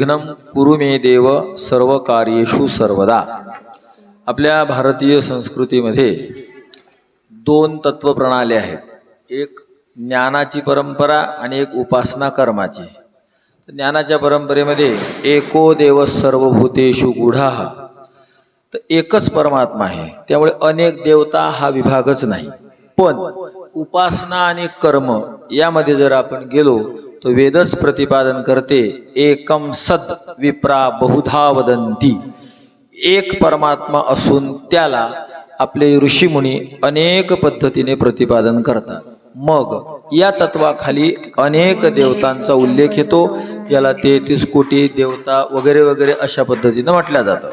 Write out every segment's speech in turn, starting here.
विघ्नम कुरु मे देव सर्व कार्येषु सर्वदा. आपल्या भारतीय संस्कृतीमध्ये दोन तत्वप्रणाली आहेत. एक ज्ञानाची परंपरा आणि एक उपासना कर्माची. ज्ञानाच्या परंपरेमध्ये एको देव सर्वभूतेषु गुढा. तर एकच परमात्मा आहे. त्यामुळे अनेक देवता हा विभागच नाही. पण उपासना आणि कर्म यामध्ये जर आपण गेलो तो वेदच प्रतिपादन करते एकम सद विप्रा बहुधा वदंती एक परमात्मा असून त्याला आपले ऋषीमुनी अनेक पद्धतीने प्रतिपादन करतात. मग या तत्वाखाली अनेक देवतांचा उल्लेख येतो याला तेहतीस कोटी देवता वगैरे वगैरे अशा पद्धतीनं म्हटलं जातं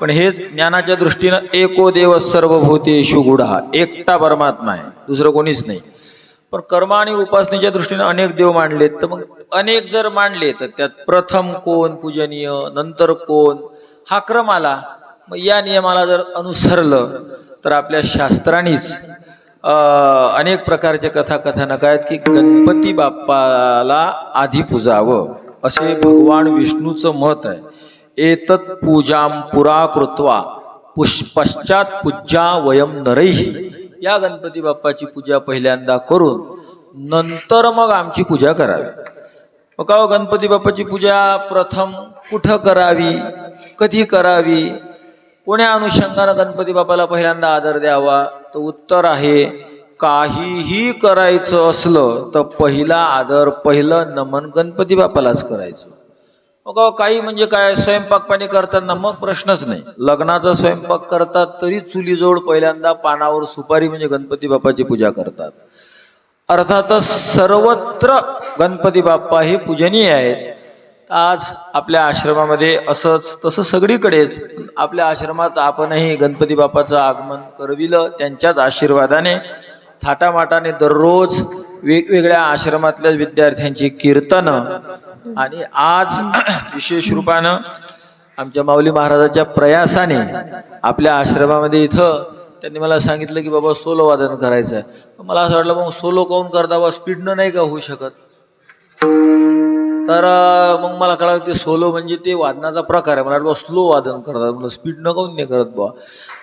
पण हेच ज्ञानाच्या दृष्टीनं एको देव सर्वभूतेषु गुढा एकटा परमात्मा आहे दुसरं कोणीच नाही. पण कर्म आणि उपासनेच्या दृष्टीने अनेक देव मांडलेत. तर मग अनेक जर मांडले तर त्यात प्रथम कोण पूजनीय नंतर कोण? हा क्रम आला. मग या नियमाला जर अनुसरलं तर आपल्या शास्त्रांनीच अनेक प्रकारचे कथाकथनक आहेत की गणपती बाप्पाला आधी पूजावं. असे भगवान विष्णूचं मत आहे. एतत् पूजाम पुरा कृत्वा पुष पश्चात पूजा वयम नरैही या गणपती बाप्पाची पूजा पहिल्यांदा करून नंतर मग आमची पूजा करावी. मग का हो, गणपती बाप्पाची पूजा प्रथम कुठं करावी कधी करावी? कोण्या अनुषंगानं गणपती बाप्पाला पहिल्यांदा आदर द्यावा? तर उत्तर आहे काहीही करायचं असलं तर पहिला आदर पहिलं नमन गणपती बाप्पालाच करायचं. मग काही म्हणजे काय स्वयंपाक पाणी करताना मग प्रश्नच नाही. लग्नाचा स्वयंपाक करतात तरी चुलीजवळ पहिल्यांदा पानावर सुपारी म्हणजे गणपती बाप्पाची पूजा करतात. अर्थातच सर्वत्र गणपती बाप्पा हे पूजनीय आहेत. आज आपल्या आश्रमामध्ये असंच तसं सगळीकडेच आपल्या आश्रमात आपणही गणपती बाप्पाचं आगमन करविलं त्यांच्याच आशीर्वादाने थाटामाटाने दररोज वेगवेगळ्या आश्रमातल्या विद्यार्थ्यांची कीर्तनं आणि आज विशेष रूपानं आमच्या माऊली महाराजाच्या प्रयासाने आपल्या आश्रमामध्ये इथं त्यांनी मला सांगितलं की बाबा सोलो वादन करायचं आहे मला असं वाटलं मग सोलो काऊन करता? बा स्पीडनं नाही का होऊ शकत? तर मग मला कळलं ते सोलो म्हणजे ते वादनाचा प्रकार आहे. मला वाटलं स्लो वादन करतात. म्हणलं स्पीडनं काऊन नाही करत बुवा?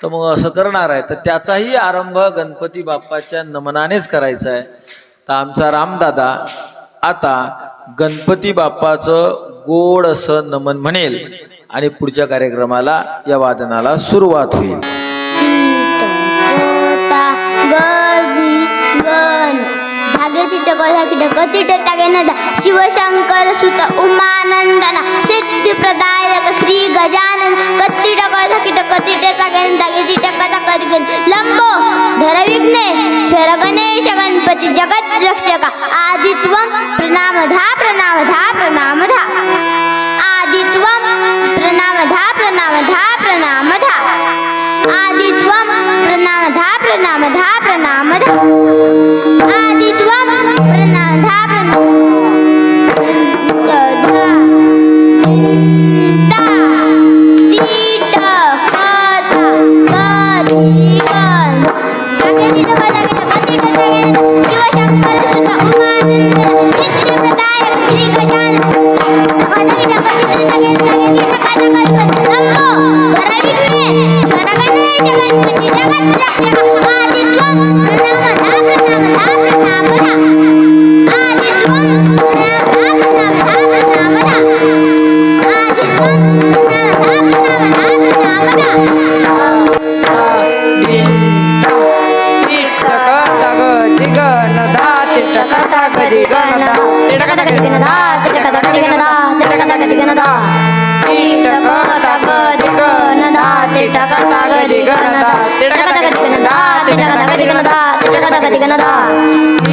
तर मग असं करणार आहे. तर त्याचाही आरंभ गणपती बाप्पाच्या नमनानेच करायचा आहे. तर आमचा रामदादा आता गणपती बाप्पाचं गोड असं नमन म्हणेल आणि पुढच्या कार्यक्रमाला या वादनाला सुरुवात होईल. शिवशंकर सुत उमानंदना सिद्धी प्रदायक श्री गजानन कत्तिटकर कीटक तिटता गेन धागे तिटक गण लंबो धर विघ्नेश्वर गणेश गणपती जगत रक्षका आदित्वम प्रणामधा प्रणामधा प्रणामधा आदित्वम प्रणामधा प्रणामधा प्रणामधा आदित्वम प्रणामधा प्रणामधा प्रणामधा దిగనద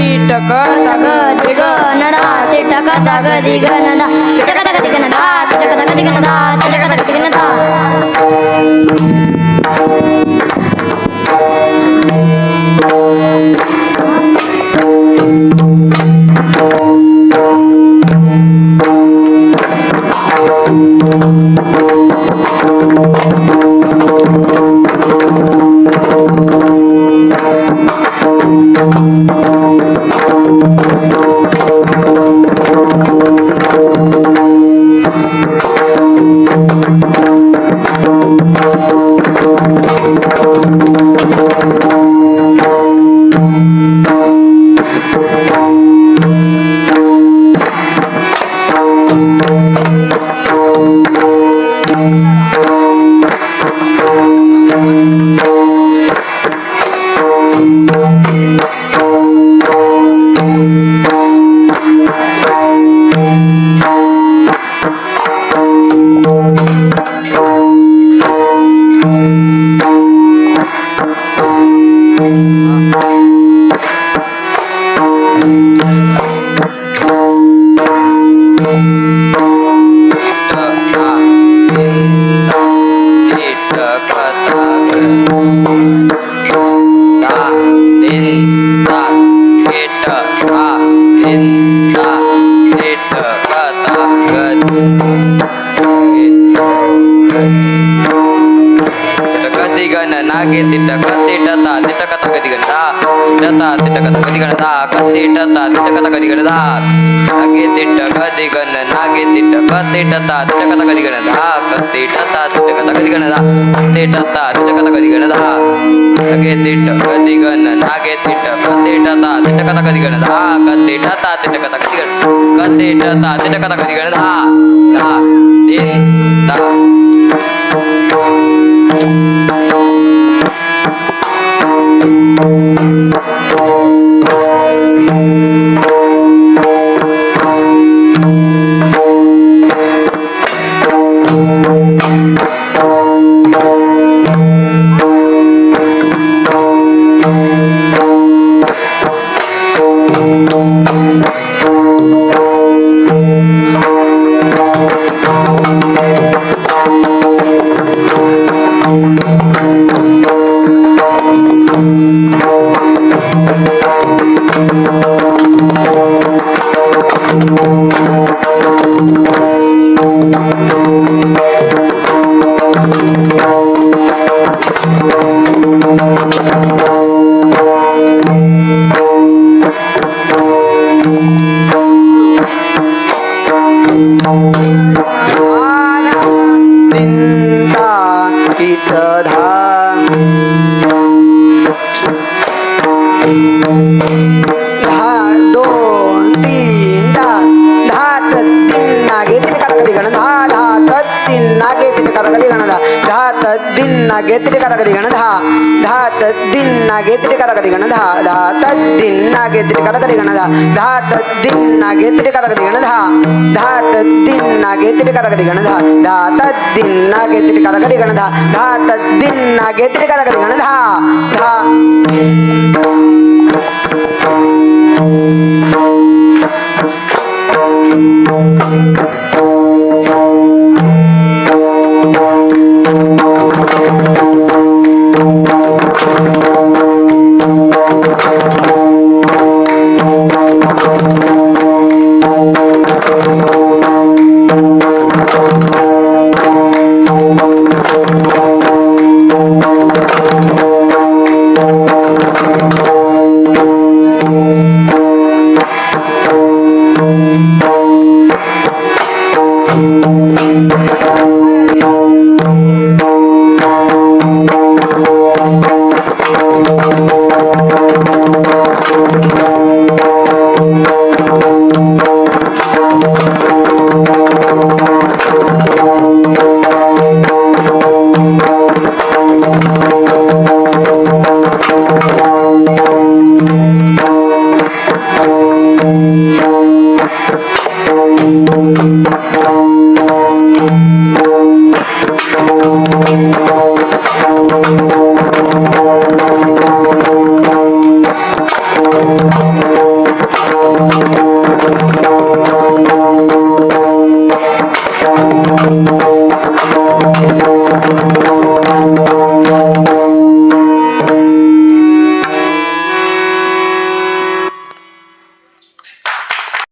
ఈటక తగ దిగనద తిటక తగ దిగనద తిటక తగ దిగనద తిటక తగ దిగనద తిటక తగ దిగనద गण नागे तिट कती टता तिट कथा कधी गण धा टता तिट कथा कधी गण धा कती टता तिट कथा कधी गण धा नागे तिट कधी गण नागे तिट कती टता तिट कथा कधी गण धा कती टता तिट कथा कधी गण धा ते टता तिट कथा कधी गण धा नागे तिट कधी गण नागे तिट कती ी दिन नागे तिने करा कधी गण धा धात दिन नागे तिने करा कधी गण धा धात दिन नागे तिने करा कधी गण धा धात दिन नागे तिने